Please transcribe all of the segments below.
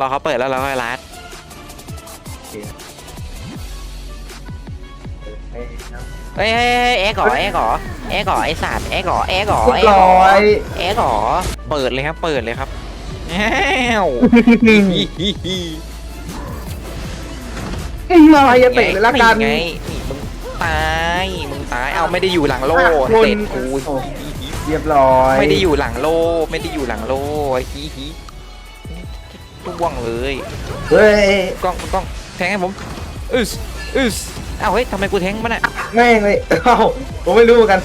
รอเขาเปิดแล้วเราค่อยรัดเฮ้ยเฮ้ยเฮ้ยเอ็กก่อเอ็กก่อเอ็กก่อไอสัตว์เอ็กก่อเอ็กก่อเรียเอ็บกก่ร้ออยเอ็กก่อเปิดเลยครับ เปิดเลยครับแอ้วอะไรจะเตะเลยละกันไงนี่มึงตายมึงตายเอาไม่ได้อยู่หลังโล่คนเตะกูเรียบร้อย ไม่ได้อยู่หลังโล่ไม่ได้อยู่หลังโล่ฮีฮี ร่วงเลยเฮ้ยกล้องกล้องแทงให้ผมอึสอึสอ้าวเฮ้ยทำไมกูแทงมันอะแม่งเลยเอ้าผมไม่รู้เหมือนกัน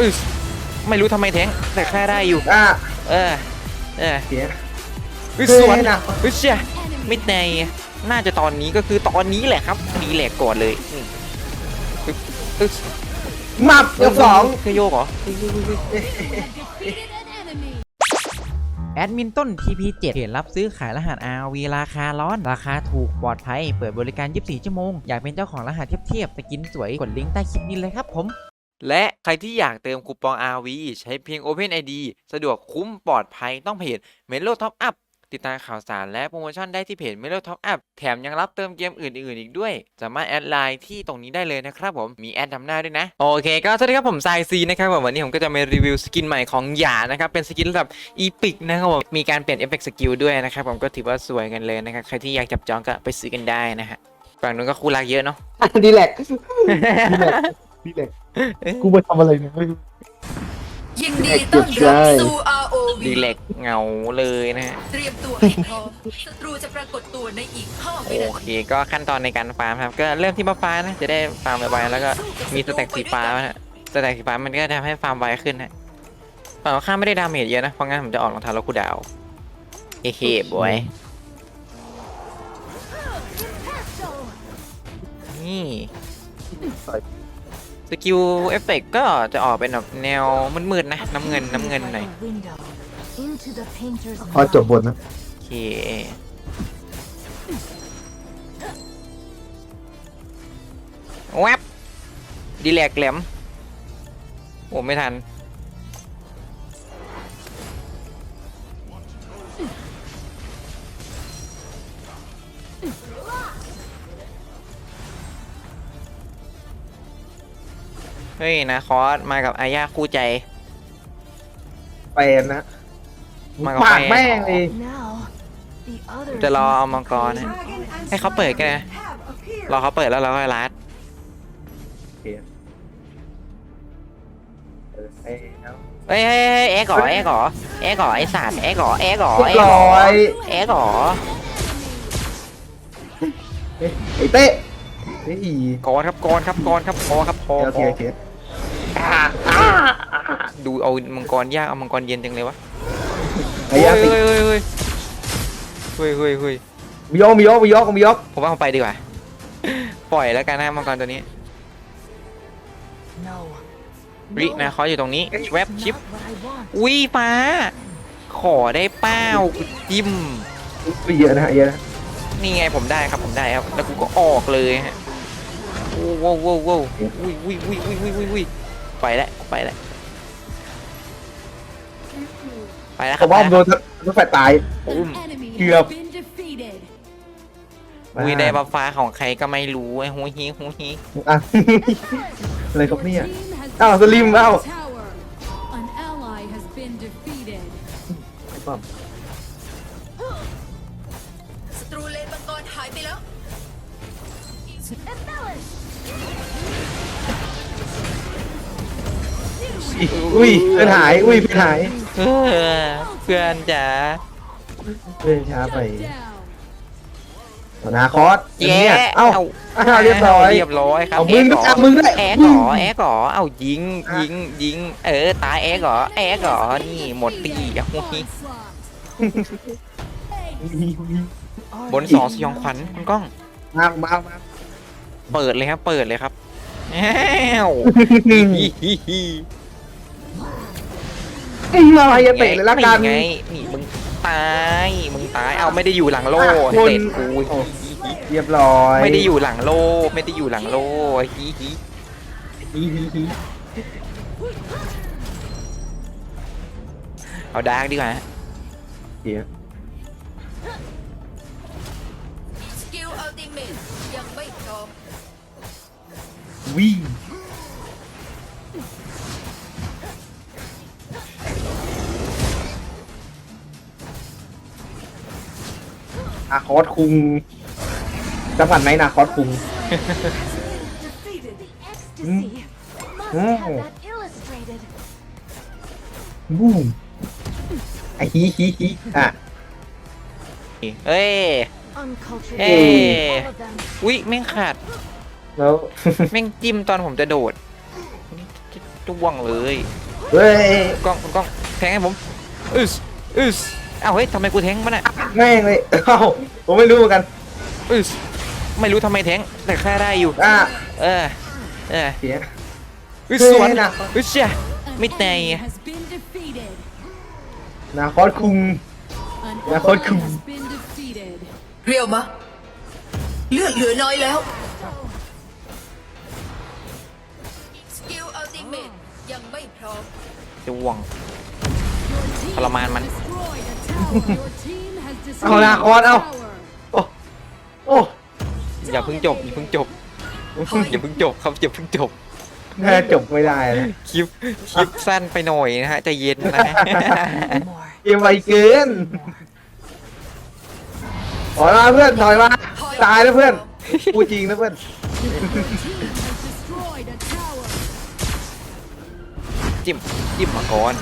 อึสไม่รู้ทำไมแทงแต่แค่ได้อยู่อะเออเออเสียอึสเฮ้ยสวนนะอึสเชียมิดในน่าจะตอนนี้ก็คือตอนนี้แหละครับดีแหลกก่อนเลยนี่อึ๊บอึสมับเกือบสองเคยโยกเหรอ แอดมินต้น TP7 เขตรับซื้อขายรหัส RV ราคาร้อน ราคาถูกปลอดภัย เปิดบริการ 24 ชั่วโมง อยากเป็นเจ้าของรหัสเทียบๆสกินสวย กดลิงก์ใต้คลิปนี้เลยครับผม และใครที่อยากเติมคูปอง RV ใช้เพียง OpenID สะดวกคุ้มปลอดภัยต้องเพจ Melo Top Up ติดตามข่าวสารและโปรโมชั่นได้ที่เพจ Melo Top Up แถมยังรับเติมเกมอื่นๆอีกด้วย สามารถแอดไลน์ที่ตรงนี้ได้เลยนะครับผมมีแอดนำหน้าด้วยนะ โอเค ก็สวัสดีครับผมไซซีนะครับผมวันนี้ผมก็จะมารีวิวสกินใหม่ของหยานะครับเป็นสกินระดับอีพิกนะครับผมมีการเปลี่ยนเอฟเฟกต์สกิลด้วยนะครับผมก็ถือว่าสวยกันเลยนะครับใครที่อยากจับจองก็ไปซื้อกันได้นะฮะฝั่งนู้นก็คู่รักเยอะเนาะ ดีแลกดีแลกดีแลกกูไปทำอะไรเนี่ยไม่รู้ ยินดีต้อนรับสู่ ROV ดีเล็กเหงาเลยนะฮะเตรียมตัวให้พร้อมศัตรูจะปรากฏตัวในอีก5วิโอนาเคทีก็ขั้นตอนในการฟาร์มครับ ก็เริ่มที่มาฟ้านะจะได้ฟาร์มไวๆแล้วก็มีสแต็กสีฟ้านะสแต็กสีฟ้ามันก็จะทำให้ฟาร์มไวขึ้นนะฝั่งตรงข้ามไม่ได้ดาเมจเยอะนะเพราะงั้นผมจะออกรองเท้าแล้วกูดาวเฮ้เฮ้บอยนี่สกิลเอฟเฟกก็จะออกเป็นแบบแนวมืดๆนะน้ำเงินน้ำเงินหน่อย พอจบบทนะโอเคแวบดีแลกแหลมโอ้ไม่ทัน เฮ้ยนะคอสมากับอาญาคู่ใจแฟนนะ มากับปากแฟนแม่งเลยจะรอเอามังกรนะให้เขาเปิดกันนะรอเขาเปิดแล้วเราค่อยรัดเสียเออไอ้เอ้าเฮ้ยเฮ้ยเฮ้ยเอ็กก่อเอ็กก่อเอ็กก่อไอสัตว์เอ็กก่อเอ็กก่อเรียเอ็บกก่ร้ออยเอ็กก่อเอ้ยไอ้เต้เฮ้ยกอนครับกอนครับกอนครับพอครับพอโอพเคอโอเคดูเอามังกรยากเอามังกรเย็นจังเลยวะ ไอ้ยาเฮ้ติยเฮ้ยเฮ้ยเฮ้ยเฮ้ยเฮ้ยมียกมียกมียกมียกผมว่าผมไปดีกว่า ปล่อยแล้วกันนะมังกรตัวนี้รินะเขาอยู่ตรงนี้แวบชิปวิป้า ขอได้เป้ากูจิ้มไม่เยอะนะเยอะนะนี่ไงผมได้ครับผมได้ครับแล้วกูก็ออกเลยฮะโอ้โว้วโว้วโว้วอุ้ยอุ้ยอุ้ยอุ้ยอุ้ยอุ้ยอุ้ยไปแล้วไปแล้ว ไปแล้วคผรับมว่าผมโดนรถไฟตาย อุ้ม เกือบ อุ้ยได้บัฟฟ้าของใครก็ไม่รู้ไอ้หูฮีหูฮีอะ อะไรครับเนี่ย อ้าวสลิมอ้าว An ally has been defeated. ศัตรูเลนมังกรหายไปแล้ว อุ้ยเพื่อนหาย อุ้ยเพื่อนหาย เออเพื่อนจ๋าเพื่อนช้าไป Shut down. ต่อนาคอสแย่เนี่ยเอ้าอ้าวเรียบร้อย เรียบร้อยครับเอามึงแกเอามึงด้วยแอกเหรอแอกเหรอเอายิงยิงยิง เออตายแอกเหรอแอกเหรอนี่หมดตีอะหูฮี Onslaught. บนสองสยองขวัญคุณก้อง มามามาเปิดเลยครับ เปิดเลยครับแอ้ว ฮิฮิฮิอะไรจะเตะเลยละกัน ไงนี่มึงตายมึงตายเอาไม่ได้อยู่หลังโล่คนเตะกูโอ้เรียบร้อยไม่ได้อยู่หลังโล่ไม่ได้อยู่หลังโล่ฮิฮิฮีฮีฮีเอาดาร์กดีกว่าเดี๋ยวเมตยังไม่พร้อมวิ่ง นาคอสคุงจังหวัดไหนนาคอสคุง Defeated. Ecstasy. Must Mm. have that illustrated. บูมไอ้ฮีฮีฮีอะ เอ้ย Uncultured. Hey. All of them. อุ๊ยแม่งขาด แล้ว แม่งจิ้มตอนผมจะโดดจ้วงเลย เฮ้ย กล้องคุณกล้องแทงให้ผมอึสอึส อ้าวเฮ้ยทำไมกูแทงมันอะแม่งเลยเอ้าผมไม่รู้เหมือนกัน อึสไม่รู้ทำไมแทงแต่ฆ่าได้อยู่ อะเออ เออเสียอึสเฮ้ยสวนนะอึสเชี่ย An Mít này. enemy has been defeated. นาคอสคุง An Yeah, ally hold cool. has been defeated. เรียวมาเลือดเหลือน้อยแล้ว สกิลอัลติเมตยังไม่พร้อมจ้วง Your team Palaman has man. destroyed a tower. Your team has เอาละ destroyed คอส a เอา tower. โอ้โอ้อย่าเพิ่งจบอย่าเพิ่งจบอย่าเพิ่งจบครับอย่าเพิ่งจบน่าจบไม่ได้นะคลิปคลิปสั้นไปหน่อยนะฮะใจเย็นนะฮะเกมไวเกินถอยมาเพื่อนถอยมาตายแล้วเพื่อนพูดจริงนะเพื่อน Your team has destroyed a tower. จิ้มจิ้มมาก่อน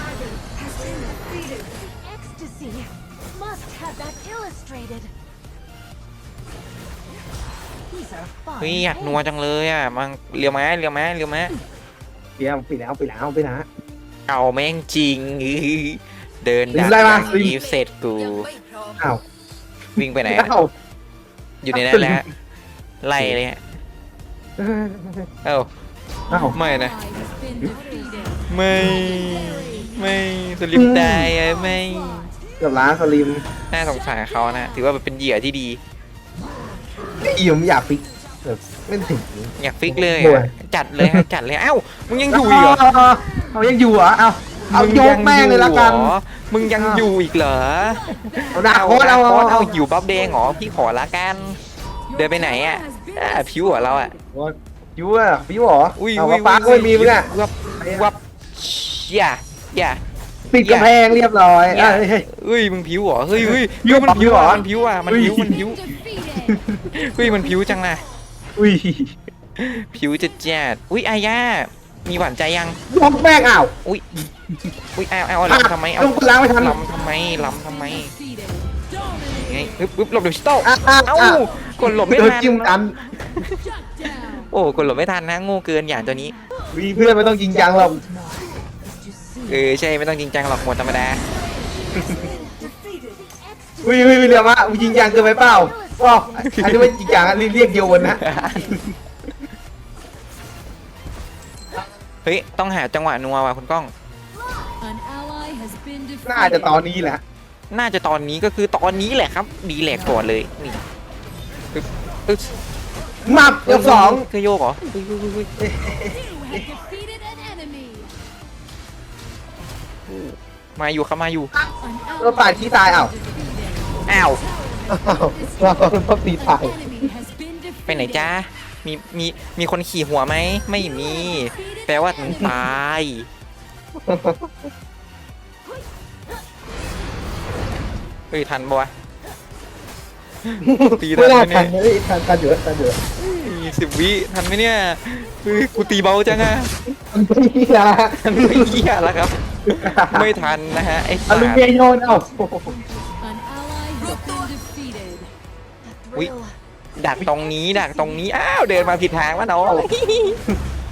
illustrated. These are fun. เฮ้ยอยากนัวจังเลยอะมังเลียวม้าเลียวม้าเลียวม้าเกมไปแล้วไปแล้วไปแล้วเอาแม่งจริงเดินลิดังกไล่มาอย่างนี้เสร็จกูยังไม่พร้อมอ้าววิ่งไปไหนอะอ้าวอยู่ในนั้นแหละฮะไล่เลยฮะเอ้าอ้าวไม่นะ Ally has been defeated. ไม่ ไม่สลิปได้อะไม่ เกับร้านสลิมน่าสงสารเขานะ ถือว่าเป็นเหยื่อที่ดีอีผมอยากฟิกแบบไม่ถึง อยากฟิกเลยโอ้ยอะจัดเลยฮะจัดเลย เอ้า มึงยังอยู่อีกเหรอเอาเอายังอยู่เหรอเอาเอามึงโยยักแม่งเลยละกันอยู่เหรอมึงยังอ้าวอยู่อีกเหรอเอาดาโคตเอาเอาเอาเอาเอาอยู่บัฟแดงเหรอพี่ขอละกัน เดินไปไหนอะอ่าผิวเหรอเราอะอยู่อะพี่หรออุ้ยเอาอุ้ยฟ้าก็ไม่มีมึงอะวับวับอย่าอย่า ปิดกำแพงเรียบร้อยอย่าเอ้ยเฮ้ย เฮ้ยมึงผิวเหรอเฮ้ยเฮ้ยผิวมันผิวเหรออะมันผิวอะมันผิวมันผิว Defeated. เฮ้ยมันผิวจังนะอุ้ยผิวจะแจ๊ดอุ้ยอาย่ามีหวานใจยังยกแม่งอ้าวอุ้ยอุ้ยเอาเอาเอาลำทำไมเอาลงกูล้างไม่ทันลำทำไมลำทำไม Defeated. ไง Dominating. ปึ๊บปึ๊บหลบเดี๋ยวชิโต้อะอะเอ้าอะกดหลบไม่โดนทันจิ้มกัน Shut down. โอ้กดหลบไม่ทันนะโง่เกินอย่างตัวนี้มีเพื่อนไม่ต้องจริงจังหรอก เออใช่ไม่ต้องจริงจังหรอกหมดธรรมดาอุ้ยอุ้ยอุ้ยเดี๋ยวมาอุ้ยจริงจังเกินไปเปล่าก็อันนี้ไม่จริงจังอะเรียกโยนนะ เฮ้ยต้องหาจังหวะนัวว่ะคุณก้อง น่าจะตอนนี้แหละ น่าจะตอนนี้ก็คือตอนนี้แหละครับ ดีแหลกก่อนเลยนี่มับยกสองเคยโยกเหรอ มาอยู่ครับมาอยู่ An เราตายที่ตายอ้าว defeated. อ้าวเราต้องตีตาย Enemy has been defeated. ไปไหนจ้ามีมีมีคนขี่หัวไหมไม่มี แปลว่ามึงตายเฮ้ยทันปะวะตีทัไม่นน่าไหมทัเนี่นยเลยทันทันเยอะทันเยอะสิบวิทันไหมเนี่ยเฮ้ยกูตีเบาจังอะมันไม่ดีนะทันไม่เหี้ยแล้วครับ ไม่ทันนะฮะไอ้อาสัรุตเมว์โยนเอ้า An ally has been defeated. Ui. ดักตรงนี้ดักตรงนี้อ้าวเดินมาผิดทางวะน้อง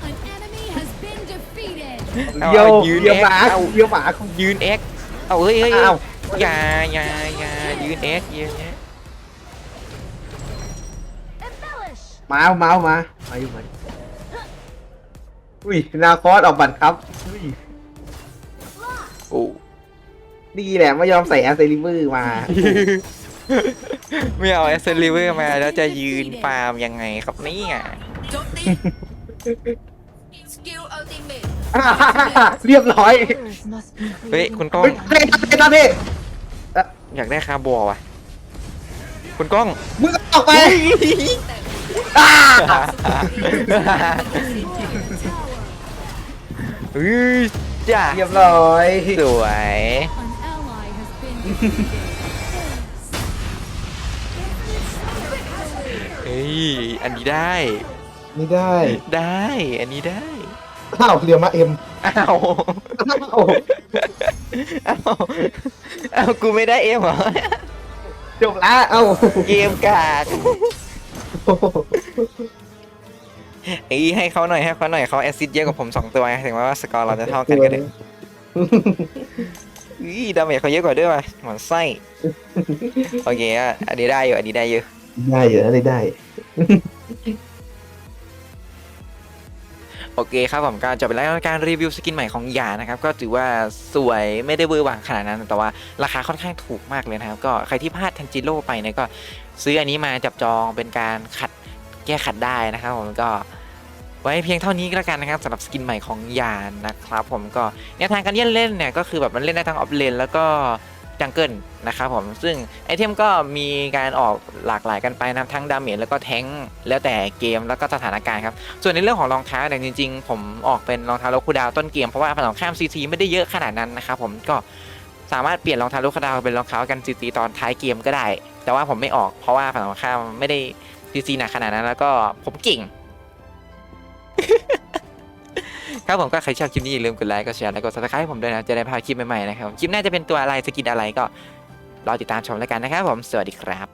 An enemy has been defeated. เอาเดียวเอายืนเดียวเอ็กหมาเอา เดียวหมายืนเอ็กเอาเฮ้ยเฮ้ยเฮ้ยอ้าวอย่าอย่าอย่ายืนเอ็กยืนเอ็ก Embellish. มาเอามาเอามามาอยู่มาอุ้ยนาคอสออกบัตรครับอุ้ย โอ้ดีแหละไม่ยอมใส่แอสเซลิเวอร์มา ไม่เอาเอสเซลิเวอร์มาแล้วจะยืนฟาร์มยังไงครับเนี่ยโจมตีสกิลอัลติเมตเรียบร้อย Others must be เฮ้ย creating คุณก้องเฮ้ยเฮ้ยเฮ้ยเฮ้ยอยากได้คาร์บอว่ะ คุณก้อง มึงออกไปเฮ้ย จ้าเรียบร้อยสวย An ally has been defeated. เฮ้ยอันนี้ได้ ไม่ได้ได้ อันนี้ได้อ้าวเรียวมาเอ็มอ้าวอ้าวอ้าวอ้าวกูไม่ได้เอ็มเหรอจบละเอ้าเกมกาก เอ้ยให้เขาหน่อยให้เขาหน่อยเขาแอสซิดเยอะกว่าผมสองตัวไงถึงว่าสกอร์เราจะเท่ากันกันเลยอีดาเมจเขาเยอะกว่าด้วยว่ะหมอนไส้โอเคอะอันนี้ได้อยู่อันนี้ได้อยู่ได้อยู่นะได้ได้ โอเคครับผมก็จบไปแล้วกับการรีวิวสกินใหม่ของหยานะครับ ก็ถือว่าสวยไม่ได้เวอร์วังขนาดนั้น แต่ว่าราคาค่อนข้างถูกมากเลยนะครับ ก็ใครที่พลาดทันจิโร่ไปเนี่ยก็ ซื้ออันนี้มาจับจองเป็นการขัดแก้ขัดได้นะครับผมก็ ไว้เพียงเท่านี้ก็แล้วกันนะครับสำหรับสกินใหม่ของยานนะครับผมก็แนวทางการเล่นเล่นเนี่ยก็คือแบบมันเล่นได้ทั้งออฟเลนแล้วก็จังเกิลนะครับผมซึ่งไอเทมก็มีการออกหลากหลายกันไปนะทั้งดาเมจแล้วก็แทงค์แล้วแต่เกมแล้วก็สถานการณ์ครับ ส่วนในเรื่องของรองเท้าเนี่ยจริงๆ ผมออกเป็นรองเท้าโลคูดาวต้นเกมเพราะว่าฝั่งตรงข้ามซีซีไม่ได้เยอะขนาดนั้นนะครับผมก็สามารถเปลี่ยนรองเท้าโลคูดาวเป็นรองเท้ากันซีซีตอนท้ายเกมก็ได้ แต่ว่าผมไม่ออกเพราะว่าฝั่งข้ามไม่ได้ซีซีหนักขนาดนั้นแล้วก็ผมเก่ง ครับผมก็ใครชอบคลิปนี้อย่าลืมกดไลค์กดแชร์และกด subscribe ให้ผมด้วยนะจะได้พาคลิปใหม่ๆนะครับคลิปหน้าจะเป็นตัวอะไรสกินอะไรก็รอติดตามชมแล้วกันนะครับผมสวัสดีครับ